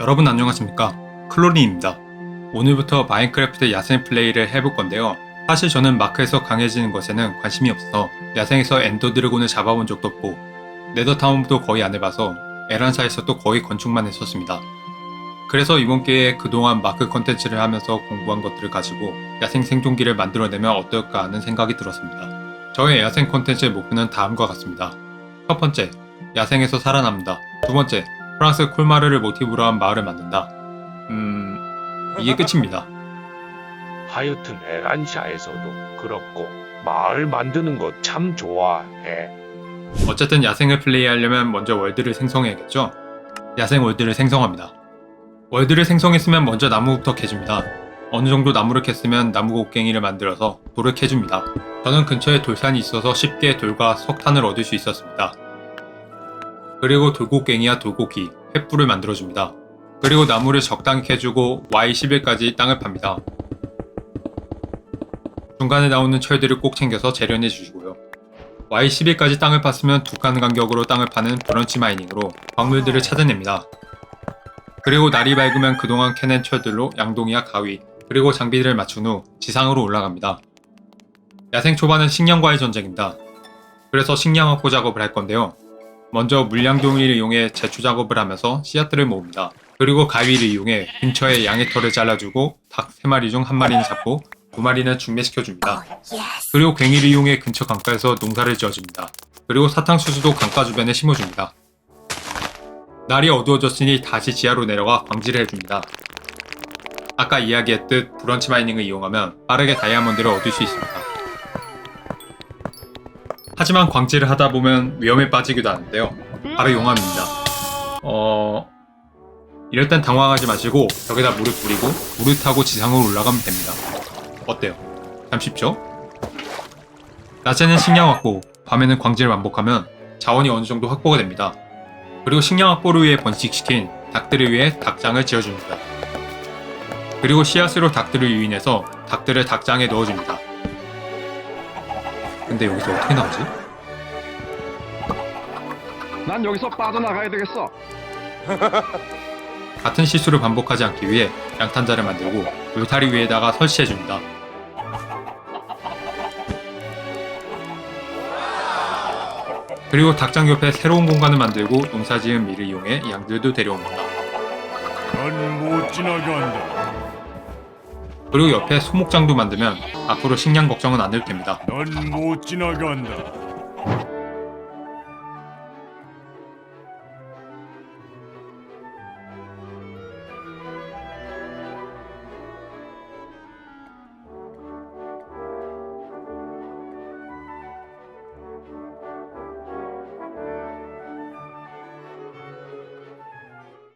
여러분 안녕하십니까? 클로린입니다. 오늘부터 마인크래프트 야생 플레이를 해볼 건데요. 사실 저는 마크에서 강해지는 것에는 관심이 없어 야생에서 엔더 드래곤을 잡아본 적도 없고 네더타운도 거의 안 해봐서 에란사에서도 거의 건축만 했었습니다. 그래서 이번 기회에 그동안 마크 컨텐츠를 하면서 공부한 것들을 가지고 야생 생존기를 만들어내면 어떨까 하는 생각이 들었습니다. 저의 야생 컨텐츠의 목표는 다음과 같습니다. 첫 번째 야생에서 살아남는다. 두 번째 프랑스 콜마르를 모티브로 한 마을을 만든다. 음, 이게 끝입니다. 하여튼 에란샤에서도 그렇고 마을 만드는 거 참 좋아해. 어쨌든 야생을 플레이하려면 먼저 월드를 생성해야겠죠? 야생 월드를 생성합니다. 월드를 생성했으면 먼저 나무부터 캐줍니다. 어느 정도 나무를 캤으면 나무 곡괭이를 만들어서 돌을 캐줍니다. 저는 근처에 돌산이 있어서 쉽게 돌과 석탄을 얻을 수 있었습니다. 그리고 돌곡갱이와 돌고기, 횃불을 만들어줍니다. 그리고 나무를 적당히 캐주고 Y11까지 땅을 팝니다. 중간에 나오는 철들을 꼭 챙겨서 재련해 주시고요. Y11까지 땅을 팠으면 두 칸 간격으로 땅을 파는 브런치 마이닝으로 광물들을 찾아냅니다. 그리고 날이 밝으면 그동안 캐낸 철들로 양동이와 가위, 그리고 장비들을 맞춘 후 지상으로 올라갑니다. 야생 초반은 식량과의 전쟁입니다. 그래서 식량 확보 작업을 할 건데요. 먼저 물량동이를 이용해 제초 작업을 하면서 씨앗들을 모읍니다. 그리고 가위를 이용해 근처에 양의 털을 잘라주고 닭 3마리 중 한 마리는 잡고 두 마리는 중매시켜줍니다. 그리고 괭이를 이용해 근처 강가에서 농사를 지어줍니다. 그리고 사탕수수도 강가 주변에 심어줍니다. 날이 어두워졌으니 다시 지하로 내려가 광질을 해줍니다. 아까 이야기했듯 브런치 마이닝을 이용하면 빠르게 다이아몬드를 얻을 수 있습니다. 하지만 광질을 하다 보면 위험에 빠지기도 하는데요. 바로 용암입니다. 어... 이럴 땐 당황하지 마시고 벽에다 물을 뿌리고 물을 타고 지상으로 올라가면 됩니다. 어때요? 참 쉽죠? 낮에는 식량 확보, 밤에는 광질을 반복하면 자원이 어느 정도 확보가 됩니다. 그리고 식량 확보를 위해 번식시킨 닭들을 위해 닭장을 지어줍니다. 그리고 씨앗으로 닭들을 유인해서 닭들을 닭장에 넣어줍니다. 근데 여기서 어떻게 나오지? 난 여기서 빠져나가야 되겠어. 같은 실수를 반복하지 않기 위해 양탄자를 만들고 울타리 위에다가 설치해 줍니다. 그리고 닭장 옆에 새로운 공간을 만들고 농사지은 밀을 이용해 양들도 데려옵니다. 넌못 지나간다. 그리고 옆에 소목장도 만들면 앞으로 식량 걱정은 안 해도 됩니다. 넌 못 지나간다.